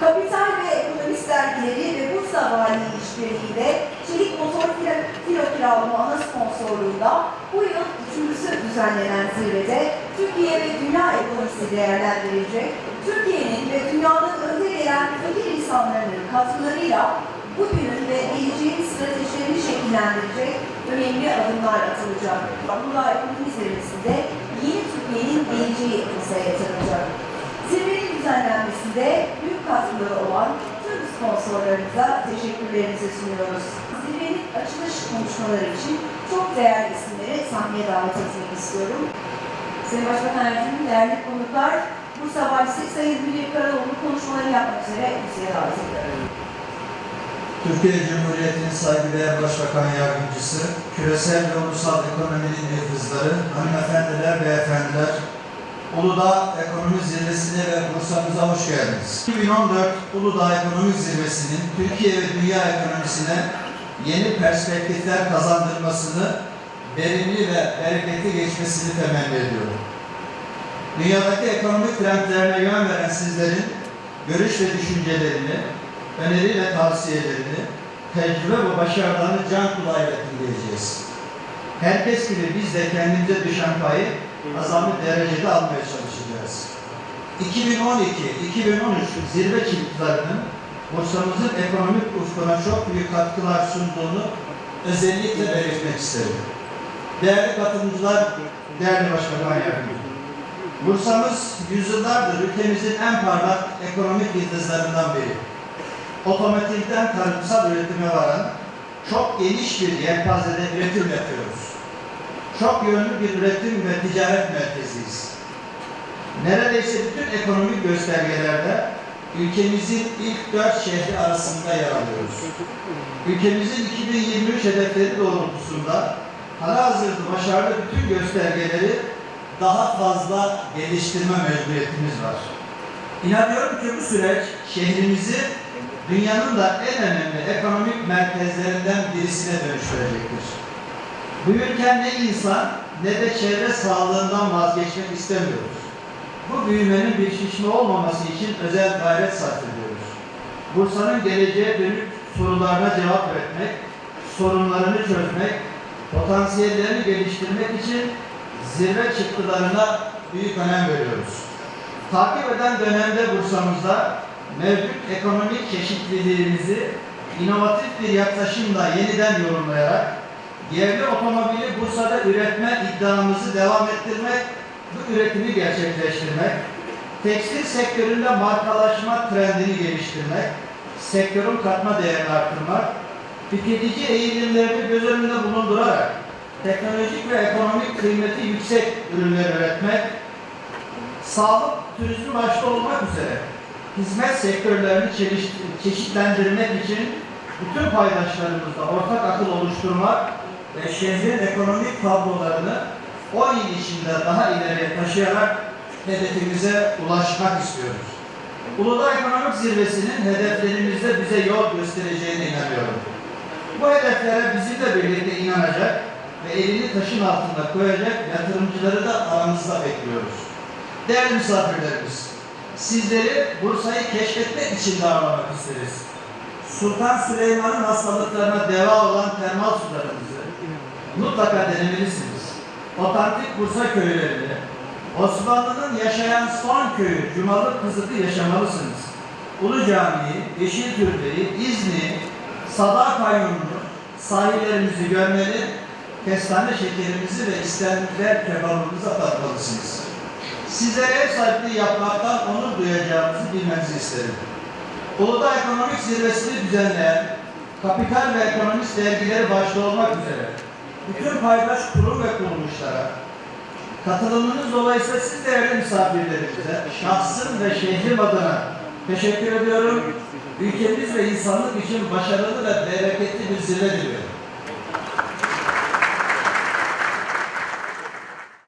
Kapital ve Ekonomist dergileri ve Bursa Valiliği işbirliğiyle Çelik Motor Filo- Kiralama ana sponsorluğunda bu yıl üçüncüsü düzenlenen zirvede Türkiye ve dünya ekonomisi değerlendirilecek, Türkiye'nin ve dünyanın önde gelen fikir insanlarının katkılarıyla bugünün ve geleceğin stratejilerini şekillendirecek önemli adımlar atılacak. Uludağ Ekonomi Zirvesi'nde yeni Türkiye'nin geleceği masaya yatırılacak. Düzenlenmesinde büyük katkıları olan tüm sponsorlarımıza teşekkürlerimizi sunuyoruz. Zirvenin açılış konuşmaları için çok değerli isimleri sahneye davet etmek istiyorum. Sayın Başbakan Erdoğan'ın değerli konuklar, Bursa Valisi Sayın Hülya Karaoğlu konuşmaları yapmak üzere Bursa'ya davet ediyorum. Türkiye Cumhuriyeti'nin saygıdeğer Başbakan Yardımcısı, küresel ve ulusal ekonominin yıldızları, hanımefendiler ve efendiler, Uludağ Ekonomi Zirvesi'ne ve Bursa'mıza hoş geldiniz. 2014 Uludağ Ekonomi Zirvesi'nin Türkiye ve dünya ekonomisine yeni perspektifler kazandırmasını, verimli ve bereketli geçmesini temenni ediyorum. Dünyadaki ekonomik trendlerine yön veren sizlerin görüş ve düşüncelerini, öneri ve tavsiyelerini, tecrübe ve başarılarını can kulağıyla dinleyeceğiz. Herkes gibi biz de kendimize düşen payı azami derecede almaya çalışacağız. 2012-2013 zirve çıktılarının Bursa'mızın ekonomik ufkuna çok büyük katkılar sunduğunu özellikle belirtmek isterim. Değerli katılımcılar, değerli başbakan yardımcısı. Bursa'mız yüzyıllardır ülkemizin en parlak ekonomik yıldızlarından biri. Otomotivden tarımsal üretime varan çok geniş bir yelpazede üretim yapıyoruz. Çok yönlü bir üretim ve ticaret merkeziyiz. Neredeyse bütün ekonomik göstergelerde ülkemizin ilk dört şehri arasında yer alıyoruz. Ülkemizin 2023 hedefleri doğrultusunda halihazırda başarılı bütün göstergeleri daha fazla geliştirme mecburiyetimiz var. İnanıyorum ki bu süreç şehrimizi dünyanın da en önemli ekonomik merkezlerinden birisine dönüştürecektir. Büyürken ne insan ne de çevre sağlığından vazgeçmek istemiyoruz. Bu büyümenin bir şişme olmaması için özel gayret sarf ediyoruz. Bursa'nın geleceğe dönük sorularına cevap vermek, sorunlarını çözmek, potansiyellerini geliştirmek için zirve çıktılarına büyük önem veriyoruz. Takip eden dönemde Bursa'mızda mevcut ekonomik çeşitliliğimizi inovatif bir yaklaşımla yeniden yorumlayarak yerli otomobili Bursa'da üretme iddiamızı devam ettirmek, bu üretimi gerçekleştirmek, tekstil sektöründe markalaşma trendini geliştirmek, sektörün katma değerini arttırmak, tüketici eğilimlerini göz önünde bulundurarak teknolojik ve ekonomik kıymeti yüksek ürünler üretmek, sağlık, turizm başta olmak üzere hizmet sektörlerini çeşit- çeşitlendirmek için bütün paydaşlarımızla ortak akıl oluşturmak ve şehrin ekonomik tablolarını 10 yıl içinde daha ileriye taşıyarak hedefimize ulaşmak istiyoruz. Uludağ Ekonomik Zirvesi'nin hedeflerimizde bize yol göstereceğine inanıyorum. Bu hedeflere bizimle birlikte inanacak ve elini taşın altında koyacak yatırımcıları da aramızda bekliyoruz. Değerli misafirlerimiz, sizleri Bursa'yı keşfetmek için davranmak isteriz. Sultan Süleyman'ın hastalıklarına deva olan termal sularımızı mutlaka denemelisiniz. Otantik Bursa köylerini, Osmanlı'nın yaşayan son köyü Cumalı Kızık'ı yaşamalısınız. Ulu Camii'yi, Yeşil Türbe'yi, İzni, Sadak Kayonunu, sahillerimizi görmeli, kestane şekerimizi ve İskender kebabımızı tatmalısınız. Sizlere ev sahipliği yapmaktan onur duyacağımızı bilmenizi isterim. Uludağ Ekonomik Zirvesi'ni düzenleyen Kapital ve Ekonomist dergileri başta olmak üzere bütün paydaş kurum ve kuruluşlara katılımınız dolayısıyla siz değerli misafirlerimize şahsım ve şehrim adına teşekkür ediyorum. Ülkemiz ve insanlık için başarılı ve bereketli bir zirve diliyorum.